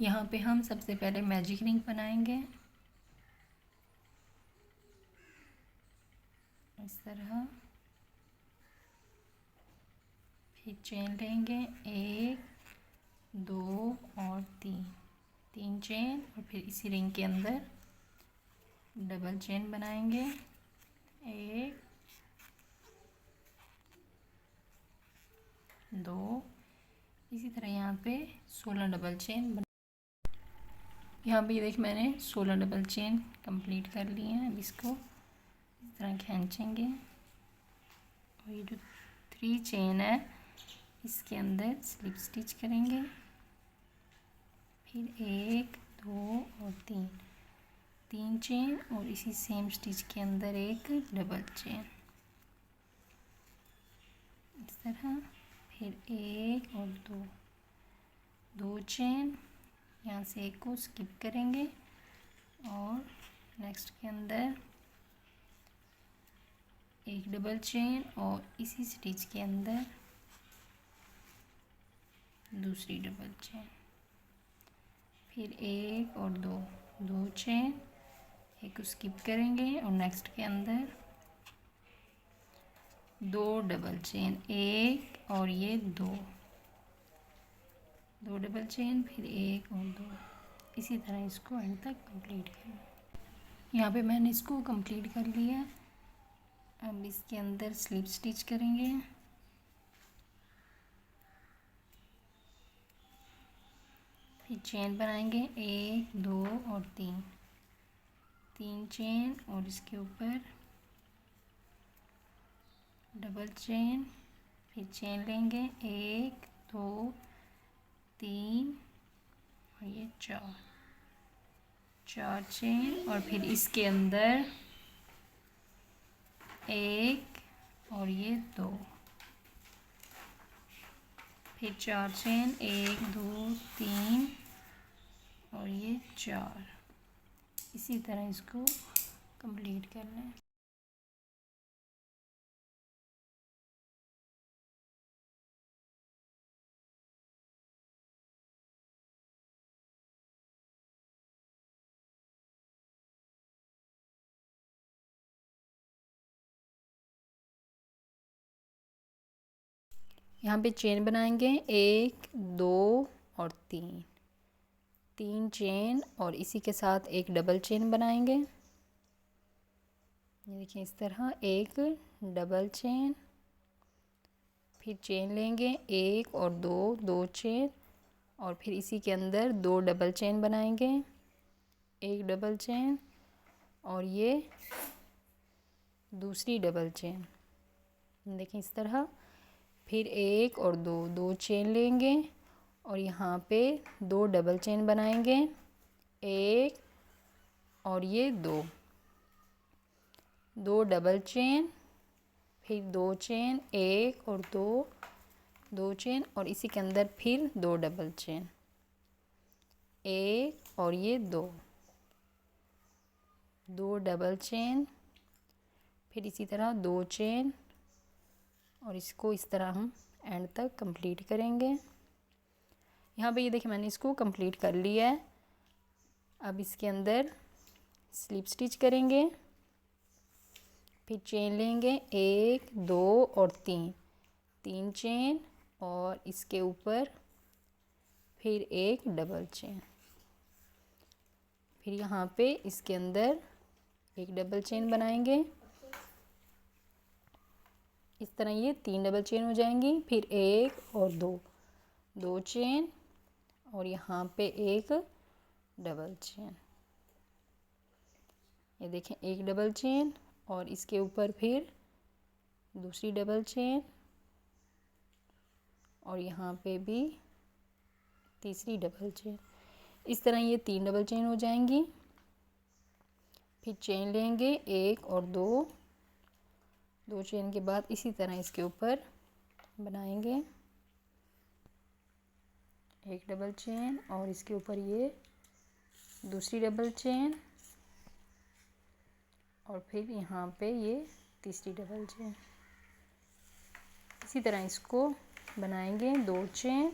यहाँ पे हम सबसे पहले मैजिक रिंग बनाएँगे। इस तरह। फिर चेन लेंगे। एक, दो और तीन। तीन चेन और फिर इसी रिंग के अंदर डबल चेन बनाएँगे। एक, दो। इसी तरह यहाँ पे सोलह डबल चेन बना यहाँ पे देख मैंने सोलह डबल चेन कंप्लीट कर लिए हैं, अब इसको इस तरह खींचेंगे। और ये जो थ्री चेन है, इसके अंदर स्लिप स्टिच करेंगे। फिर एक, दो और तीन। तीन चेन और इसी सेम स्टिच के अंदर एक डबल चेन इस तरह, फिर एक और दो। दो चेन यहाँ से एक को स्किप करेंगे और नेक्स्ट के अंदर एक डबल चेन और इसी स्टिच के अंदर दूसरी डबल चेन फिर एक और दो दो चेन एक स्किप करेंगे और नेक्स्ट के अंदर दो डबल चेन एक और ये दो। दो डबल चेन फिर एक और दो। इसी तरह इसको एंड तक कंप्लीट करें। यहाँ पे मैंने इसको कंप्लीट कर लिया। अब इसके अंदर स्लिप स्टिच करेंगे। फिर चेन बनाएँगे। एक, दो और तीन। तीन चेन और इसके ऊपर डबल चेन फिर चेन लेंगे। एक, दो तीन और ये चार चार चेन और फिर इसके अंदर एक और ये दो। फिर चार चेन, एक, दो, तीन और ये चार। इसी तरह इसको कंप्लीट करना है। यहाँ पे चेन बनाएँगे। एक, दो और तीन। तीन चेन और इसी के साथ एक डबल चेन बनाएँगे। ये देखिए इस तरह एक डबल चेन फिर चेन लेंगे। एक और दो दो चेन और फिर इसी के अंदर दो डबल चेन बनाएँगे। एक डबल चेन और ये दूसरी डबल चेन देखिए इस तरह फिर एक और दो दो चेन लेंगे और यहाँ पे दो डबल चेन बनाएँगे। एक और ये दो। दो डबल चेन फिर दो चेन एक और दो दो चेन और इसी के अंदर फिर दो डबल चेन एक और ये दो। दो डबल चेन फिर इसी तरह दो चेन और इसको इस तरह हम एंड तक कंप्लीट करेंगे। यहाँ पे ये देखिए मैंने इसको कंप्लीट कर लिया है। अब इसके अंदर स्लिप स्टिच करेंगे। फिर चेन लेंगे। एक, दो और तीन। तीन चेन और इसके ऊपर फिर एक डबल चेन फिर यहाँ पे इसके अंदर एक डबल चेन बनाएँगे। इस तरह ये तीन डबल चेन हो जाएँगी। फिर एक और दो। दो चेन और यहाँ पे एक डबल चेन ये देखें, एक डबल चेन और इसके ऊपर फिर दूसरी डबल चेन और यहाँ पे भी तीसरी डबल चेन इस तरह ये तीन डबल चेन हो जाएँगी। फिर चेन लेंगे, एक और दो। दो चेन के बाद इसी तरह इसके ऊपर बनाएँगे। एक डबल चेन और इसके ऊपर ये दूसरी डबल चेन और फिर यहाँ पे ये तीसरी डबल चेन इसी तरह इसको बनाएँगे दो चेन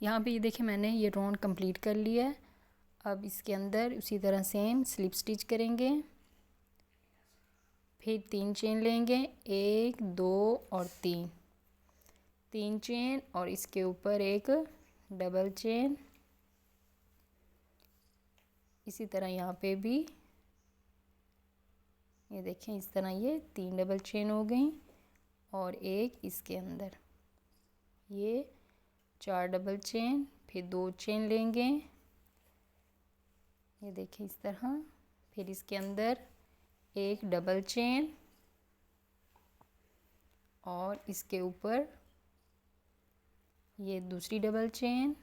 यहाँ पे ये देखिए मैंने ये राउंड कंप्लीट कर लिया है। अब इसके अंदर उसी तरह सेम स्लिप स्टिच करेंगे। फिर तीन चेन लेंगे। एक, दो और तीन। तीन चेन और इसके ऊपर एक डबल चेन इसी तरह यहाँ पे भी। ये देखें, इस तरह ये तीन डबल चेन हो गई और एक इसके अंदर। ये चार डबल चेन फिर दो चेन लेंगे। ये देखिए इस तरह। फिर इसके अंदर एक डबल चेन और इसके ऊपर ये दूसरी डबल चेन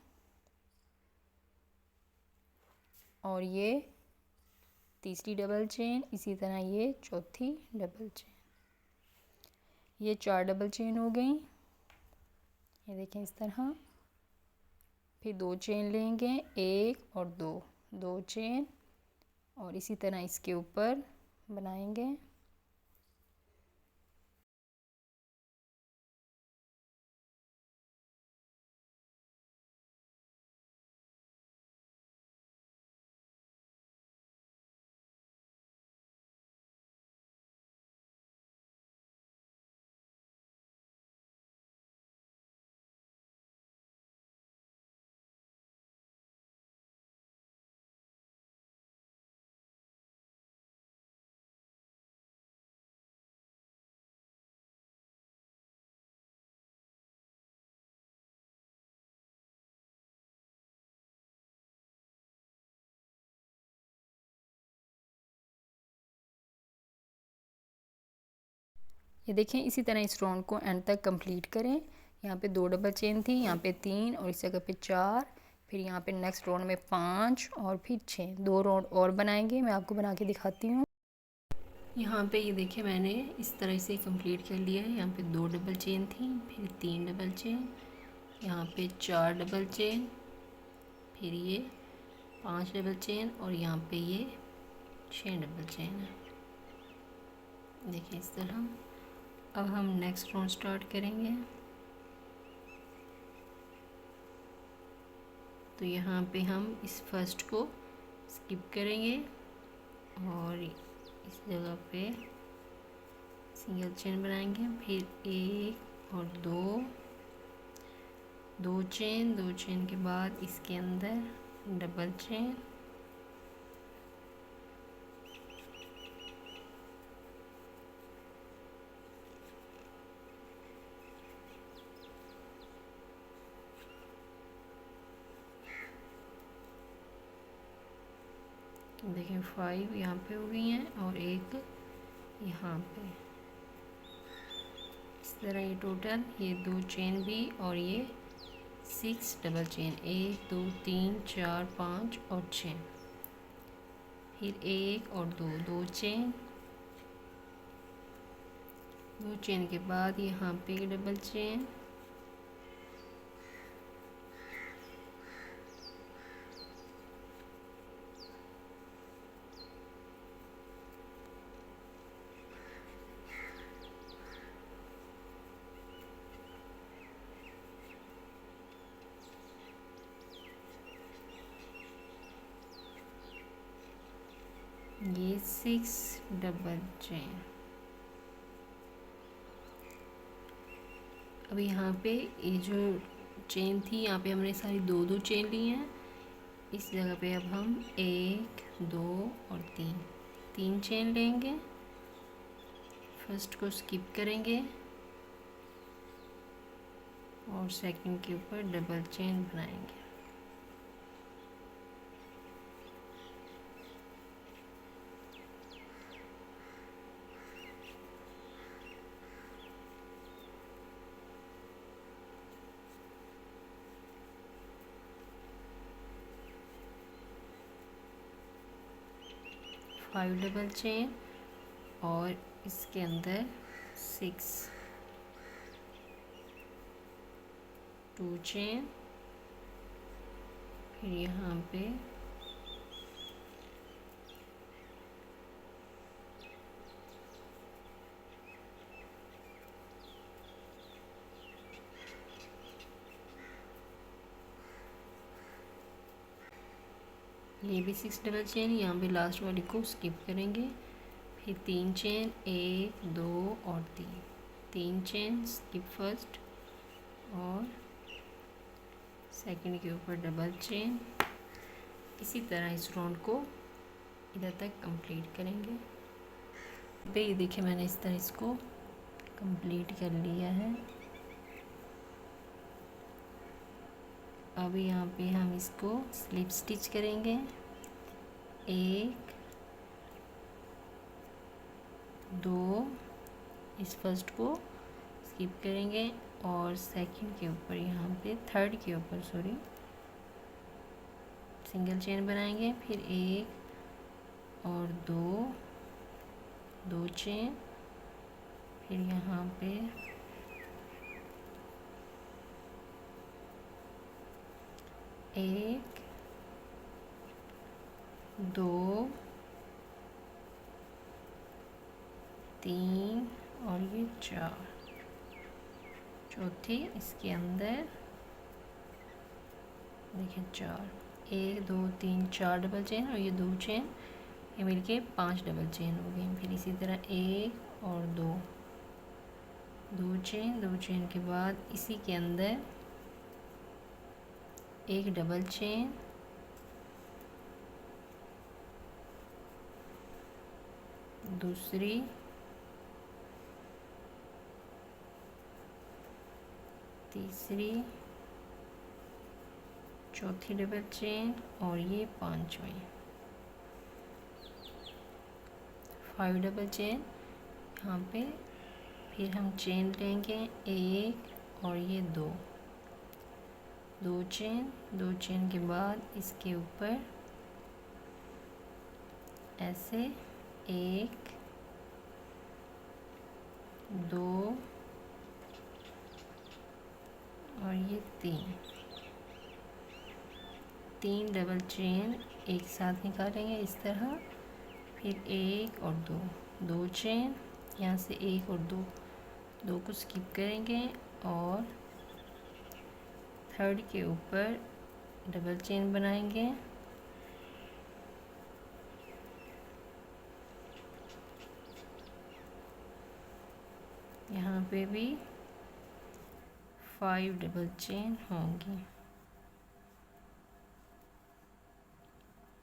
और ये तीसरी डबल चेन इसी तरह ये चौथी डबल चेन ये चार डबल चेन हो गई। ये देखें इस तरह। फिर दो चेन लेंगे, एक और दो। दो चेन और इसी तरह इसके ऊपर बनाएँगे। ये देखें, इसी तरह इस राउंड को एंड तक कंप्लीट करें। यहाँ पे दो डबल चेन थी, यहाँ पे तीन और इस जगह पे चार, फिर यहाँ पे नेक्स्ट राउंड में पाँच और फिर छः दो राउंड और बनाएँगे, मैं आपको बना के दिखाती हूँ। यहाँ पे ये देखिए मैंने इस तरह से कंप्लीट कर लिया है। यहाँ पे दो डबल चेन थी, फिर तीन डबल चेन यहाँ पे चार डबल चेन फिर ये पाँच डबल चेन और यहाँ पे ये छः डबल चेन है। देखिए इस तरह। अब हम नेक्स्ट राउंड स्टार्ट करेंगे। तो यहाँ पे हम इस फ़र्स्ट को स्किप करेंगे और इस जगह पे सिंगल चेन बनाएँगे। फिर एक और दो दो चेन दो चेन के बाद इसके अंदर डबल चेन देखिए फाइव यहाँ पे हो गई हैं और एक यहाँ पे। इस तरह ये टोटल ये दो चेन भी और ये सिक्स डबल चेन एक, दो, तीन, चार, पाँच और छः फिर एक और दो दो चेन दो चेन के बाद यहाँ पे डबल चेन ये सिक्स डबल चेन अब यहाँ पे ये जो चेन थी, यहाँ पे हमने सारी दो दो चेन ली हैं। इस जगह पे अब हम एक, दो और तीन। तीन चेन लेंगे। फ़र्स्ट को स्किप करेंगे। और सेकंड के ऊपर डबल चेन बनाएँगे। फाइव डबल चेन और इसके अंदर सिक्स। To chain. फिर यहाँ पे ये भी सिक्स डबल चेन यहाँ पे लास्ट वाली को स्किप करेंगे। फिर तीन चेन एक, दो और तीन। तीन चेन स्किप फ़र्स्ट और सेकंड के ऊपर डबल चेन इसी तरह इस राउंड को इधर तक कंप्लीट करेंगे। पे ये देखिए मैंने इस तरह इसको कंप्लीट कर लिया है। अब यहाँ पे हम इसको स्लिप स्टिच करेंगे। एक, दो, इस फ़र्स्ट को स्किप करेंगे और सेकंड के ऊपर यहाँ पे थर्ड के ऊपर सॉरी सिंगल चेन बनाएँगे, फिर एक और दो दो चेन फिर यहाँ पे एक दो, तीन और ये चार। चौथी, इसके अंदर। देखिए, चार। एक, दो, तीन, चार डबल चेन और ये दो चेन ये मिलके पाँच डबल चेन हो गई फिर इसी तरह एक और दो। दो चेन दो चेन के बाद इसी के अंदर एक डबल चेन दूसरी। तीसरी। चौथी डबल चेन और ये पांचवी। फाइव डबल चेन यहाँ पे फिर हम चेन लेंगे एक और ये दो। दो चेन दो चेन के बाद इसके ऊपर ऐसे एक, दो और ये तीन। तीन डबल चेन एक साथ निकालेंगे इस तरह। फिर एक और दो। दो चेन यहाँ से एक और दो। दो को स्किप करेंगे और थर्ड के ऊपर डबल चेन बनाएँगे यहाँ पे भी फाइव डबल चेन होंगी।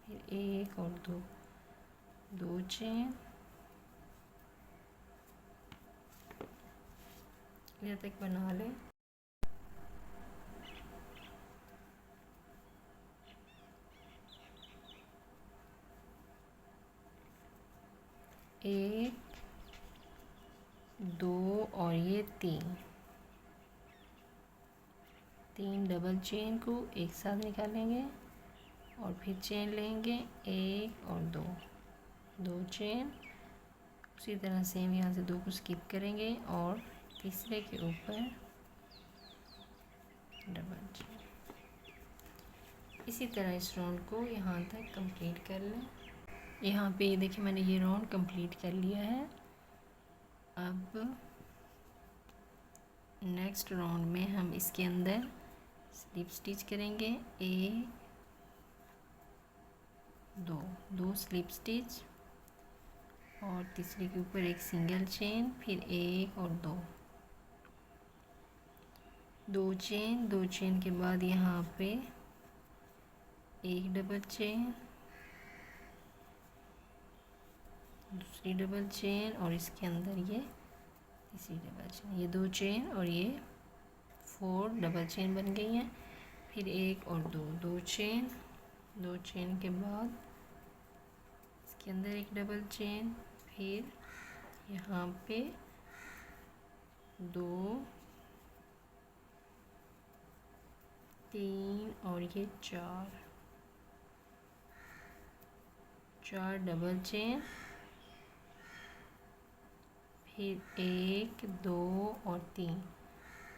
फिर एक और दो दो चेन यहाँ तक बना लें। एक दो और ये तीन। तीन डबल चेन को एक साथ निकालेंगे और फिर चेन लेंगे एक और दो। दो चेन उसी तरह सेम यहाँ से दो को स्किप करेंगे और तीसरे के ऊपर डबल चेन इसी तरह इस राउंड को यहाँ तक कंप्लीट कर लें। यहाँ पे देखिए मैंने ये राउंड कंप्लीट कर लिया है। अब नेक्स्ट राउंड में हम इसके अंदर स्लिप स्टिच करेंगे। एक दो दो स्लिप स्टिच और तीसरे के ऊपर एक सिंगल चेन फिर एक और दो। दो चेन दो चेन के बाद यहाँ पे एक डबल चेन दूसरी डबल चेन और इसके अंदर ये तीसरी डबल चेन ये दो चेन और ये फोर डबल चेन बन गई हैं। फिर एक और दो दो चेन दो चेन के बाद इसके अंदर एक डबल चेन फिर यहाँ पे दो, तीन और ये चार चार डबल चेन फिर एक, दो और तीन।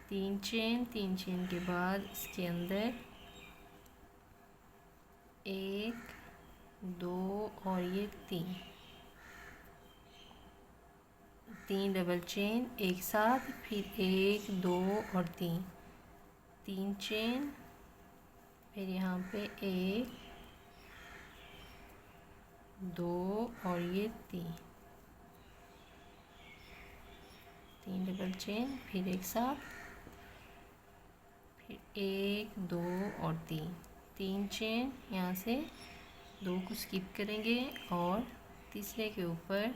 तीन चेन तीन चेन के बाद इसके अंदर एक, दो और ये तीन। तीन डबल चेन एक साथ, फिर एक, दो और तीन। तीन चेन, फिर यहाँ पे एक, दो और ये तीन। तीन डबल चेन फिर एक साथ, फिर एक, दो और तीन। तीन चेन यहाँ से दो को स्किप करेंगे और तीसरे के ऊपर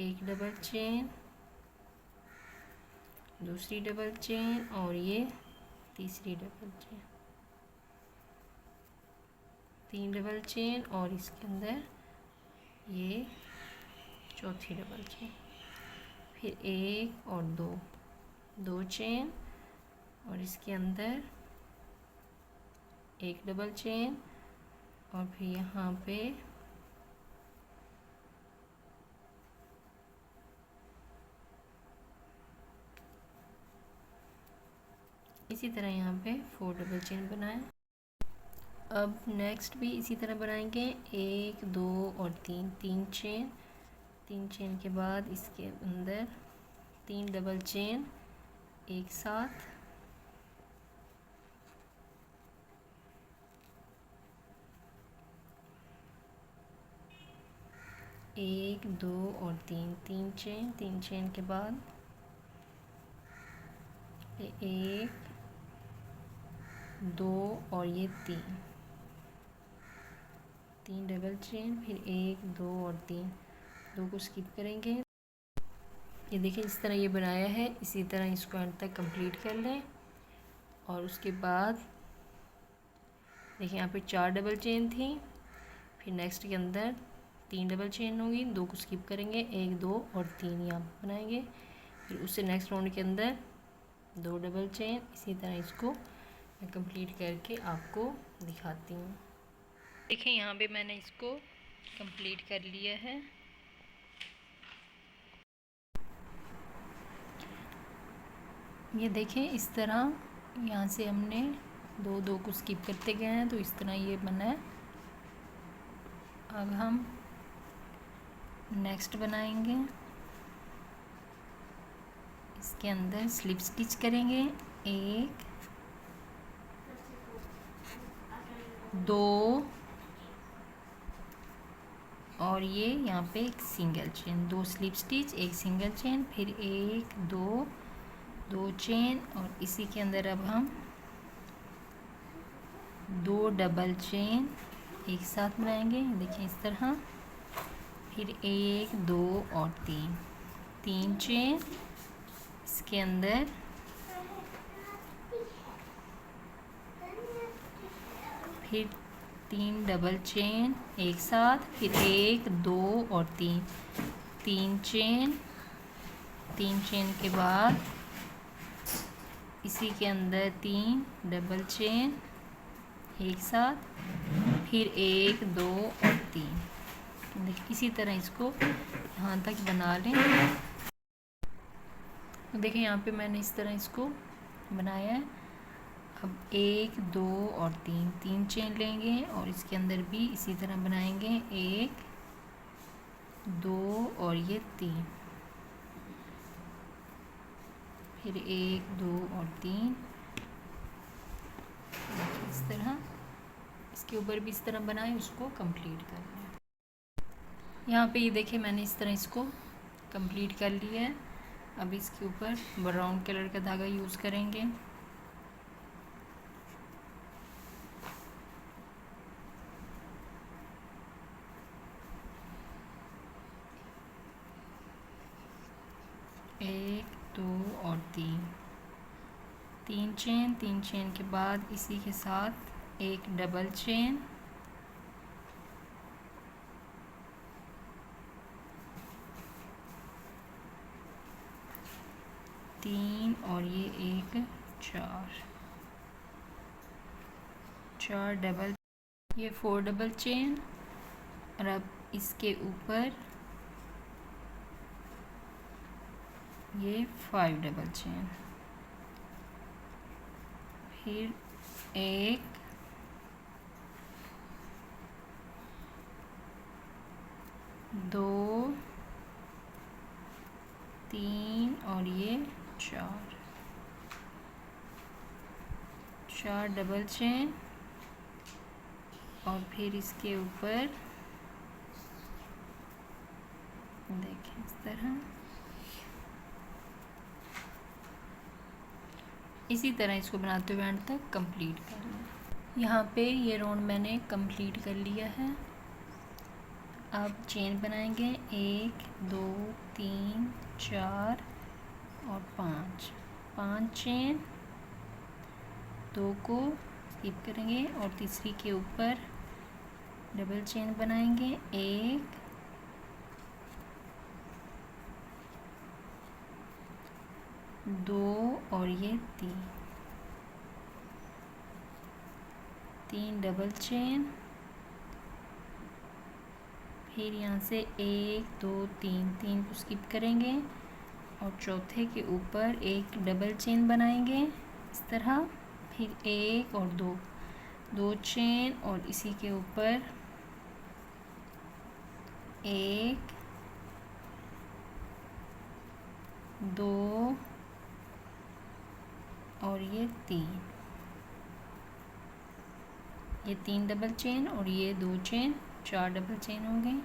एक डबल चेन दूसरी डबल चेन और ये तीसरी डबल चेन तीन डबल चेन और इसके अंदर ये चौथी डबल चेन फिर एक और दो। दो चेन और इसके अंदर एक डबल चेन और फिर यहाँ पे इसी तरह यहाँ पे फोर डबल चेन बनाएँ अब नेक्स्ट भी इसी तरह बनाएँगे। एक, दो और तीन। तीन चेन तीन चेन के बाद इसके अंदर तीन डबल चेन एक साथ। एक, दो और तीन तीन चेन तीन चेन के बाद। एक, दो और ये तीन। तीन डबल चेन फिर एक, दो और तीन। दो को स्किप करेंगे। ये देखें इस तरह ये बनाया है। इसी तरह इसको एंड तक कंप्लीट कर लें। और उसके बाद, देखिए, यहाँ पे चार डबल चेन थी। फिर नेक्स्ट के अंदर तीन डबल चेन होगी। दो को स्किप करेंगे। एक, दो और तीन यहाँ पर बनाएँगे। फिर उससे नेक्स्ट राउंड के अंदर दो डबल चेन इसी तरह इसको मैं कंप्लीट करके आपको दिखाती हूँ। देखें यहाँ पे मैंने इसको कंप्लीट कर लिया है। ये देखें, इस तरह यहाँ से हमने दो दो को स्किप करते गए हैं तो इस तरह ये बना है। अब हम नेक्स्ट बनाएँगे। इसके अंदर स्लिप स्टिच करेंगे। एक, दो, और ये यहाँ पे एक सिंगल चेन दो स्लिप स्टिच एक सिंगल चेन फिर एक, दो दो चेन और इसी के अंदर अब हम दो डबल चेन एक साथ बनाएँगे देखिए इस तरह। फिर एक, दो और तीन। तीन चेन इसके अंदर। फिर तीन डबल चेन एक साथ। फिर एक, दो और तीन। तीन चेन तीन चेन के बाद इसी के अंदर तीन डबल चेन एक साथ, फिर एक, दो और तीन। देखिए, इसी तरह इसको यहाँ तक बना लें। देखिए, यहाँ पे मैंने इस तरह इसको बनाया है। अब एक, दो और तीन। तीन चेन लेंगे और इसके अंदर भी इसी तरह बनाएँगे। एक, दो और ये तीन। फिर एक, दो और तीन। इस तरह। इसके ऊपर भी इस तरह बनाए, उसको कंप्लीट कर लें। यहाँ पे ये देखिए, मैंने इस तरह इसको कंप्लीट कर लिया है। अब इसके ऊपर ब्राउन कलर का धागा यूज़ करेंगे एक दो और तीन तीन चेन, तीन चेन के बाद इसी के साथ एक डबल चेन। तीन और ये एक, चार। चार डबल, ये फोर डबल चेन। और अब इसके ऊपर ये फाइव डबल चेन। फिर एक दो तीन और ये चार। चार डबल चेन और फिर इसके ऊपर, देखें इस तरह। इसी तरह इसको बनाते हुए एंड तक कंप्लीट कर लें। यहाँ पे ये राउंड मैंने कंप्लीट कर लिया है। अब चेन बनाएँगे। एक, दो, तीन, चार और पाँच। पाँच चेन दो को स्किप करेंगे और तीसरी के ऊपर डबल चेन बनाएँगे। एक दो और ये तीन। तीन डबल चेन फिर यहाँ से एक, दो, तीन तीन को स्किप करेंगे और चौथे के ऊपर एक डबल चेन बनाएँगे इस तरह। फिर एक और दो दो चेन और इसी के ऊपर एक, दो और ये तीन। ये तीन डबल चेन और ये दो चेन चार डबल चेन हो गए।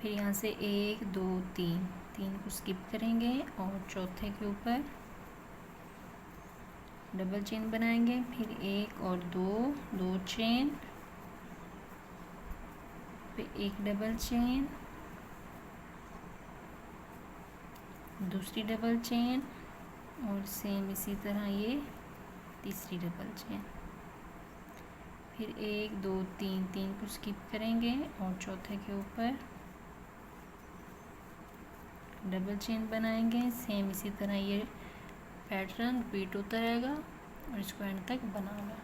फिर यहाँ से एक, दो, तीन। तीन को स्किप करेंगे और चौथे के ऊपर डबल चेन बनाएँगे। फिर एक और दो दो चेन फिर एक डबल चेन दूसरी डबल चेन और सेम इसी तरह ये तीसरी डबल चेन फिर एक, दो, तीन तीन को स्किप करेंगे और चौथे के ऊपर डबल चेन बनाएँगे। सेम इसी तरह ये पैटर्न रिपीट होता रहेगा और इसको एंड तक बनाना।